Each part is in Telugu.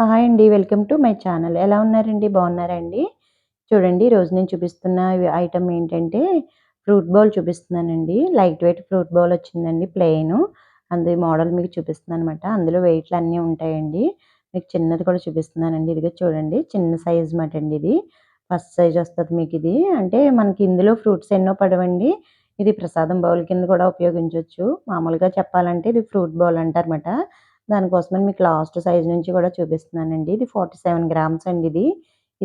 హాయ్ అండి. Welcome to my channel. ఎలా ఉన్నారండి? బాగున్నారా అండి? చూడండి ఈరోజు నేను చూపిస్తున్న ఐటమ్ ఏంటంటే ఫ్రూట్ బౌల్ చూపిస్తున్నానండి. లైట్ వెయిట్ ఫ్రూట్ బౌల్ వచ్చిందండి ప్లెయిన్ అందు మోడల్ మీకు చూపిస్తున్నానమాట. అందులో వెయిట్లు అన్నీ ఉంటాయండి. మీకు చిన్నది కూడా చూపిస్తున్నానండి. ఇదిగో చూడండి చిన్న సైజ్ మాట అండి ఇది. ఫస్ట్ సైజ్ వస్తుంది మీకు ఇది. అంటే మనకి ఇందులో ఫ్రూట్స్ ఎన్నో పడవండి. ఇది ప్రసాదం బౌల్ కింద కూడా ఉపయోగించవచ్చు మామూలుగా చెప్పాలంటే ఇది ఫ్రూట్ బౌల్ అంటారన్నమాట. దానికోసమని మీకు లాస్ట్ సైజ్ నుంచి కూడా చూపిస్తున్నానండి. ఇది 47 గ్రామ్స్ అండి ఇది.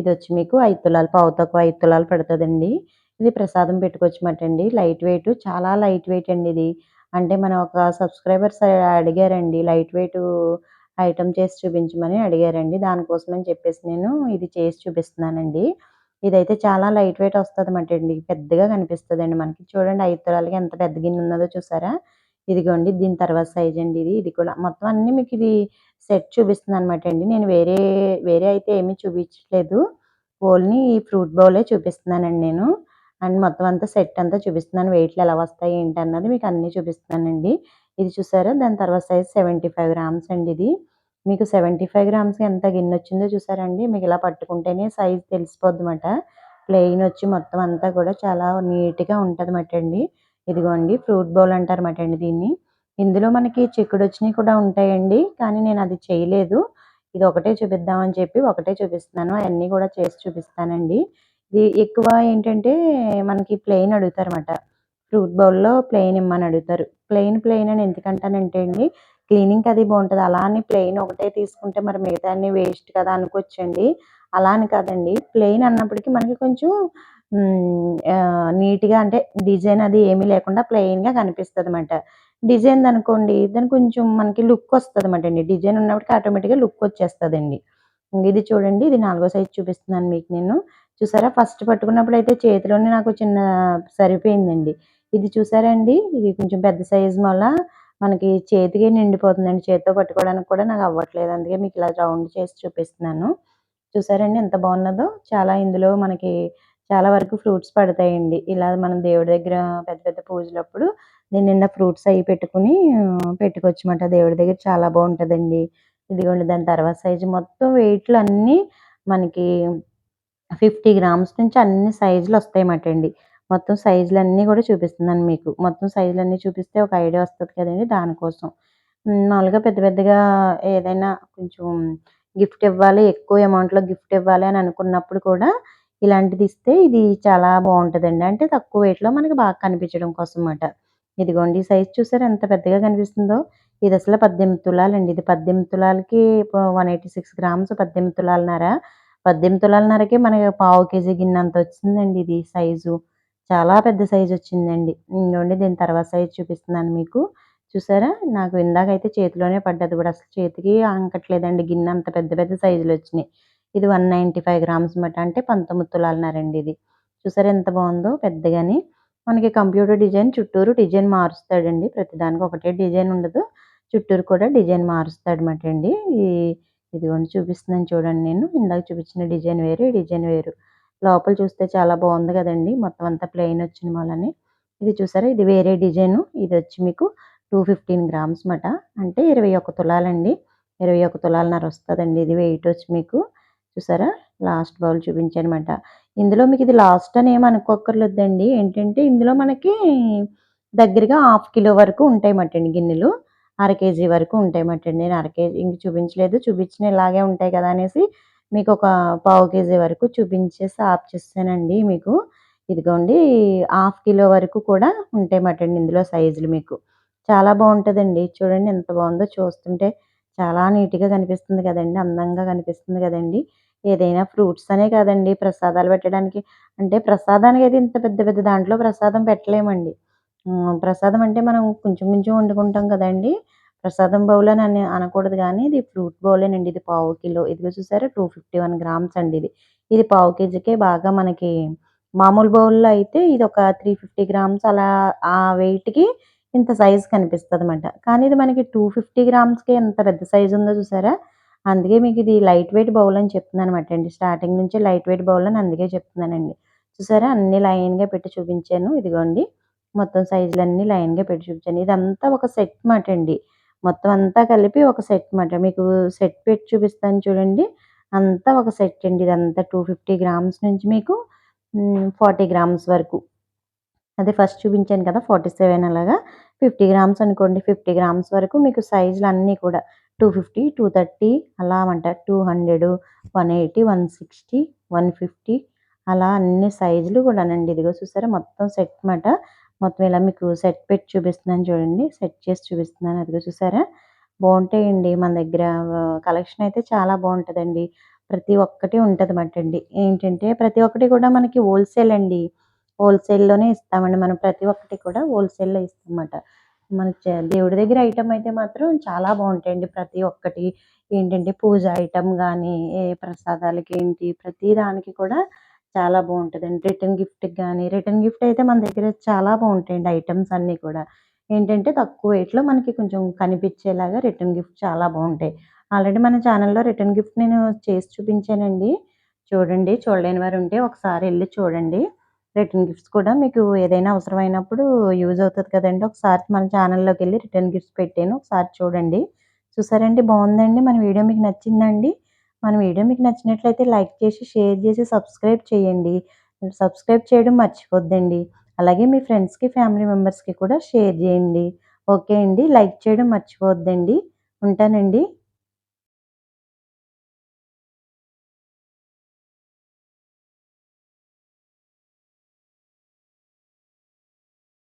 ఇది వచ్చి మీకు ఐదు తులాలు పావు తక్కువ ఐదు తులాలు పడుతుందండి ఇది ప్రసాదం పెట్టుకొచ్చమటండి అండి. లైట్ వెయిట్ చాలా లైట్ వెయిట్ అండి ఇది. అంటే మన ఒక సబ్స్క్రైబర్స్ అడిగారండి లైట్ వెయిట్ ఐటమ్ చేసి చూపించమని అడిగారండి. దానికోసమని చెప్పేసి నేను ఇది చేసి చూపిస్తున్నానండి. ఇదైతే చాలా లైట్ వెయిట్ వస్తుంది అండి. పెద్దగా కనిపిస్తదండి మనకి. చూడండి ఐదు తులాలకి ఎంత పెద్ద గిన్నె ఉన్నదో చూసారా? ఇదిగోండి దీని తర్వాత సైజ్ అండి ఇది. ఇది కూడా మొత్తం అన్ని మీకు ఇది సెట్ చూపిస్తున్నానమాట అండి. నేను వేరే వేరే అయితే ఏమీ చూపించట్లేదు. ఓన్లీ ఈ ఫ్రూట్ బౌలే చూపిస్తున్నానండి నేను. అండ్ మొత్తం అంతా సెట్ అంతా చూపిస్తున్నాను. వెయిట్లు ఎలా వస్తాయి ఏంటి అన్నది మీకు అన్నీ చూపిస్తున్నానండి. ఇది చూసారా దాని తర్వాత సైజ్ 75 గ్రామ్స్ అండి ఇది. మీకు 75 గ్రామ్స్‌కి ఎంత గిన్నె వచ్చిందో చూసారండి మీకు ఇలా పట్టుకుంటేనే సైజ్ తెలిసిపోద్దన్నమాట. ప్లెయిన్ వచ్చి మొత్తం అంతా కూడా చాలా నీట్‌గా ఉంటుంది అండి. ఇదిగోండి ఫ్రూట్ బౌల్ అంటారన్నమాట అండి దీన్ని. ఇందులో మనకి చిక్కుడు వచ్చినవి కూడా ఉంటాయండి. కానీ నేను అది చేయలేదు. ఇది ఒకటే చూపిద్దామని చెప్పి ఒకటే చూపిస్తున్నాను. అవన్నీ కూడా చేసి చూపిస్తానండి. ఇది ఎక్కువ ఏంటంటే మనకి ప్లెయిన్ అడుగుతారన్నమాట. ఫ్రూట్ బౌల్‌లో ప్లెయిన్ ఇమ్మని అడుగుతారు. ప్లెయిన్ ప్లెయిన్ అని ఎందుకంటానంటే అండి క్లీనింగ్‌కి అది బాగుంటుంది అలా అని ప్లెయిన్ ఒకటే తీసుకుంటే మరి మిగతా అన్ని వేస్ట్ కదా అనుకోవచ్చండి. అలా అని కాదండి. ప్లెయిన్ అన్నప్పటికీ మనకి కొంచెం నీట్‌గా అంటే డిజైన్ అది ఏమీ లేకుండా ప్లెయిన్‌గా అనమాట డిజైన్ అనుకోండి దాని కొంచెం మనకి లుక్ వస్తదన్నమాట అండి. డిజైన్ ఉన్నప్పటికీ ఆటోమేటిక్‌గా లుక్ వచ్చేస్తదండి. ఇది చూడండి ఇది నాలుగో సైజ్ చూపిస్తున్నాను మీకు నేను. చూసారా ఫస్ట్ పట్టుకున్నప్పుడు అయితే చేతిలోనే నాకు చిన్న సరిపోయిందండి. ఇది చూసారా అండి? ఇది కొంచెం పెద్ద సైజ్ వల్ల మనకి చేతికి నిండిపోతుందండి. చేతితో పట్టుకోవడానికి కూడా నాకు అవ్వట్లేదు. అందుకే మీకు ఇలా రౌండ్ చేసి చూపిస్తున్నాను. చూసారండి ఎంత బాగున్నదో? చాలా ఇందులో మనకి చాలా వరకు ఫ్రూట్స్ పడతాయండి. ఇలా మనం దేవుడి దగ్గర పెద్ద పెద్ద పూజలప్పుడు దీని నిండా ఫ్రూట్స్ అవి పెట్టుకుని పెట్టుకోవచ్చమాట. దేవుడి దగ్గర చాలా బాగుంటుందండి ఇదిగోండి దాని తర్వాత సైజు మొత్తం వెయిట్లు అన్నీ మనకి 50 గ్రామ్స్ నుంచి అన్ని సైజులు వస్తాయన్నమాట అండి. మొత్తం సైజులు అన్నీ కూడా చూపిస్తున్నాను మీకు. మొత్తం సైజులు అన్నీ చూపిస్తే ఒక ఐడియా వస్తుంది కదండి దానికోసం. మామూలుగా పెద్ద పెద్దగా ఏదైనా కొంచెం గిఫ్ట్ ఇవ్వాలి, ఎక్కువ అమౌంట్‌లో గిఫ్ట్ ఇవ్వాలి అని అనుకున్నప్పుడు కూడా ఇలాంటిది ఇస్తే ఇది చాలా బాగుంటుందండి అంటే తక్కువ వెయిట్‌లో మనకి బాగా కనిపించడం కోసం అన్నమాట ఇదిగోండి సైజ్ చూసారా ఎంత పెద్దగా కనిపిస్తుందో? ఇది అసలు 18 తులాలండి. ఇది 18 తులాలకి వన్ ఎయిటీ సిక్స్ గ్రామ్స్ 18 తులాలన్నర. 18 తులాలన్నరకి మనకి పావు కేజీ గిన్నంత వచ్చిందండి ఇది సైజు. చాలా పెద్ద సైజు వచ్చిందండి. ఇంకోండి దీని తర్వాత సైజ్ చూపిస్తున్నాను మీకు. చూసారా? నాకు ఇందాకైతే చేతిలోనే పడ్డది కూడా అసలు చేతికి అంకట్లేదండి గిన్నె అంత పెద్ద పెద్ద సైజులు వచ్చినాయి. ఇది 195 గ్రామ్స్ మాట. అంటే పంతొమ్మిది తులాలన్నారండి ఇది. చూసారా ఎంత బాగుందో పెద్దగాని. మనకి కంప్యూటర్ డిజైన్ చుట్టూరు డిజైన్ మారుస్తాడండి. ప్రతిదానికి ఒకటే డిజైన్ ఉండదు. చుట్టూరు కూడా డిజైన్ మారుస్తాడనమాట అండి. ఈ ఇదిగోండి చూపిస్తున్నాను చూడండి నేను. ఇందాక చూపించిన డిజైన్ వేరు. డిజైన్ వేరు. లోపల చూస్తే చాలా బాగుంది కదండి మొత్తం అంతా ప్లెయిన్ వచ్చిన మూలని. ఇది చూసారా? ఇది వేరే డిజైను. వచ్చి మీకు 215 గ్రామ్స్ మాట. అంటే 21 తులాలండి. 21 తులాలన్నర వస్తుందండి ఇది వెయిట్ వచ్చి మీకు. చూసారా? లాస్ట్ బౌల్ చూపించానమాట. ఇందులో మీకు ఇది లాస్ట్ అని ఏమి అనుకోకర్లేదండి ఏంటంటే ఇందులో మనకి దగ్గరగా హాఫ్ కిలో వరకు ఉంటాయన్నమాట అండి గిన్నెలు. అర కేజీ వరకు ఉంటాయన్నమాట నేను అర కేజీ ఇంక చూపించలేదు. చూపించిన ఇలాగే ఉంటాయి కదా అనేసి మీకు ఒక పావు కేజీ వరకు చూపించేసి ఆఫ్ చేస్తానండి మీకు. ఇదిగోండి హాఫ్ కిలో వరకు కూడా ఉంటాయన్నమాట ఇందులో సైజులు మీకు. చాలా బాగుంటుందండి చూడండి ఎంత బాగుందో చూస్తుంటే చాలా నీట్‌గా కనిపిస్తుంది కదండి అందంగా కనిపిస్తుంది కదండి ఏదైనా ఫ్రూట్స్ అనే కాదండి ప్రసాదాలు పెట్టడానికి అంటే ప్రసాదానికి అయితే ఇంత పెద్ద పెద్ద దాంట్లో ప్రసాదం పెట్టలేమండి. ప్రసాదం అంటే మనం కొంచెం కొంచెం వండుకుంటాం కదండి ప్రసాదం బౌల్ అని అని అనకూడదు కానీ ఇది ఫ్రూట్ బౌలేనండి. ఇది పావు కిలో. ఇదిగో చూసారా? 251 గ్రామ్స్ అండి ఇది. ఇది పావు కేజీకే బాగా మనకి మామూలు బౌల్‌లో అయితే ఇది ఒక త్రీ ఫిఫ్టీ గ్రామ్స్ అలా ఆ వెయిట్‌కి ఇంత సైజ్ అనమాట కానీ ఇది మనకి టూ ఫిఫ్టీ గ్రామ్స్కి ఎంత పెద్ద సైజ్ ఉందో చూసారా? అందుకే మీకు ఇది లైట్ వెయిట్ బౌల్ అని చెప్తున్నానన్నమాట అండి. స్టార్టింగ్ నుంచి లైట్ వెయిట్ బౌల్ అని అందుకే చెప్తున్నానండి. చూసారా? అన్ని లైన్‌గా పెట్టి చూపించాను. ఇదిగోండి. మొత్తం సైజులన్నీ లైన్‌గా పెట్టి చూపించాను. ఇదంతా ఒక సెట్ మాట అండి. మొత్తం అంతా కలిపి ఒక సెట్ మాట. మీకు సెట్ పెట్టి చూపిస్తాను చూడండి. అంతా ఒక సెట్ అండి. ఇదంతా 250 గ్రామ్స్ నుంచి మీకు ఫార్టీ గ్రామ్స్ వరకు. అదే ఫస్ట్ చూపించాను కదా! 47 అలాగా 50 గ్రామ్స్ అనుకోండి. 50 గ్రామ్స్ వరకు మీకు సైజులు అన్నీ కూడా 250, 230 అలా అమట two hundred one eighty one sixty one fifty అలా అన్ని సైజులు కూడానండి. ఇదిగో చూసారా మొత్తం సెట్ మాట. మొత్తం ఇలా మీకు సెట్ పెట్టి చూపిస్తున్నాను చూడండి. సెట్ చేసి చూపిస్తున్నాను. అదిగో చూసారా? బాగుంటాయండి మన దగ్గర కలెక్షన్ అయితే చాలా బాగుంటుందండి ప్రతి ఒక్కటి ఉంటుంది అండి ఏంటంటే ప్రతి ఒక్కటి కూడా మనకి హోల్‌సేల్ అండి. హోల్‌సేల్‌లోనే ఇస్తామండి. మనం ప్రతి ఒక్కటి కూడా హోల్‌సేల్‌లో ఇస్తామన్నమాట. మన దేవుడి దగ్గర ఐటమ్ అయితే మాత్రం చాలా బాగుంటాయండి ప్రతి ఒక్కటి ఏంటంటే పూజ ఐటమ్ కానీ ఏ ప్రసాదాలకి ఏంటి ప్రతి దానికి కూడా చాలా బాగుంటుందండి రిటర్న్ గిఫ్ట్‌కి కానీ రిటర్న్ గిఫ్ట్ అయితే మన దగ్గర చాలా బాగుంటాయండి ఐటమ్స్ అన్నీ కూడా. ఏంటంటే తక్కువ రేట్‌లో మనకి కొంచెం కనిపించేలాగా రిటర్న్ గిఫ్ట్ చాలా బాగుంటాయి ఆల్రెడీ మన ఛానెల్‌లో రిటర్న్ గిఫ్ట్ నేను చేసి చూపించానండి. చూడండి. చూడలేని వారు ఉంటే ఒకసారి వెళ్ళి చూడండి. రిటర్న్ గిఫ్ట్స్ కూడా మీకు ఏదైనా అవసరమైనప్పుడు యూజ్ అవుతుంది కదండి ఒకసారి మన ఛానల్లోకి వెళ్ళి రిటర్న్ గిఫ్ట్స్ పెట్టాను. ఒకసారి చూడండి. చూసారండి బాగుందండి మన వీడియో మీకు నచ్చిందండి మన వీడియో మీకు నచ్చినట్లయితే లైక్ చేసి, షేర్ చేసి, సబ్స్క్రైబ్ చేయండి. సబ్స్క్రైబ్ చేయడం మర్చిపోద్దండి. అలాగే మీ ఫ్రెండ్స్‌కి, ఫ్యామిలీ మెంబర్స్‌కి కూడా షేర్ చేయండి. ఓకే అండి. లైక్ చేయడం మర్చిపోద్దండి ఉంటానండి.